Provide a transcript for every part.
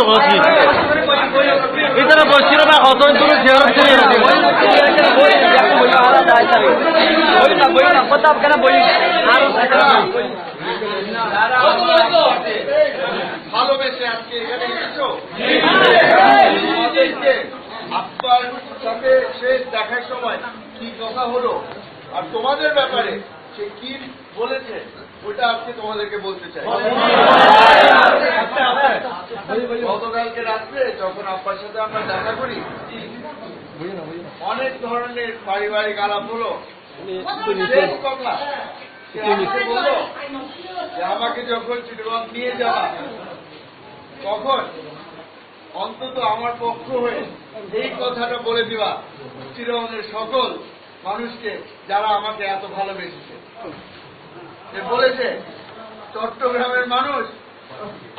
বলছি। বসছিল না কত তুমি চেয়ার ছেড়ে ভালোবেসে আজকে এখানে দেখার সময় কি কথা হলো আর তোমাদের ব্যাপারে সে কি বলেছে? ওটা আজকে তোমাদেরকে বলতে চাই। গতকালকে রাত্রে যখন আব্বার সাথে আমরা দেখা করি অনেক ধরনের পারিবারিক আলাপ হলো। সে আমাকে বলল যে আমাকে যখন চিটগঞ্জ নিয়ে যাওয়া তখন অন্তত আমার পক্ষ হয়ে এই কথাটা বলে দিবা চিরবনের সকল মানুষকে যারা আমাকে এত ভালোবেসেছে। সে বলেছে, চট্টগ্রামের মানুষ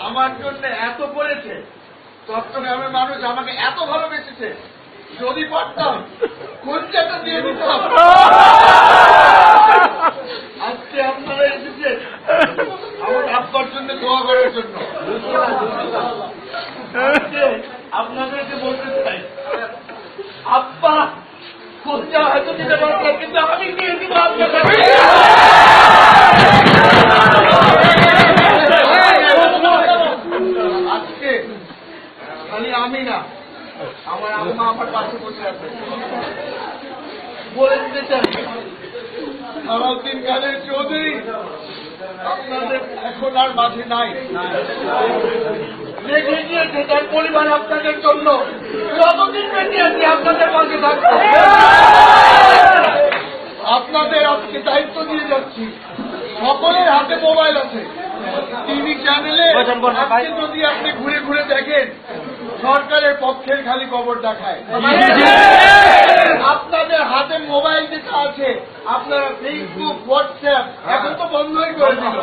আমার জন্য এত করেছে, চট্টগ্রামের মানুষ আমাকে এত ভালোবেসেছে, যদি পারতাম খরচাটা দিয়ে দিতাম। আজকে আপনারা এসেছেন আমার আব্বার জন্য দোয়া করার জন্য। আপনাদেরকে বলতে চাই, আব্বা খরচা হয়তো দিতে পারতাম, কিন্তু আমি দিয়ে দিব আপনাকে? আমার আম্মা আমার পাশে বসে আছে। বলে দিতে চাই। সালাউদ্দিন কাদের চৌধুরী আপনাদের এখন আর মাঝে নাই। রেখে গিয়েছে তার পরিবার আপনাদের জন্য। যতদিন বেঁচে আছি আপনাদের মাঝে থাকব। আপনাদের আজকে দায়িত্ব দিয়ে যাচ্ছি। সকলের হাতে মোবাইল আছে। টিভি চ্যানেলে আজকে যদি আপনি ঘুরে ঘুরে দেখেন পক্ষের খালি কবর দেখায়। আপনাদের হাতে মোবাইল যেটা আছে। আপনারা ফেসবুক হোয়াটসঅ্যাপ এখন তো বন্ধই করে দিল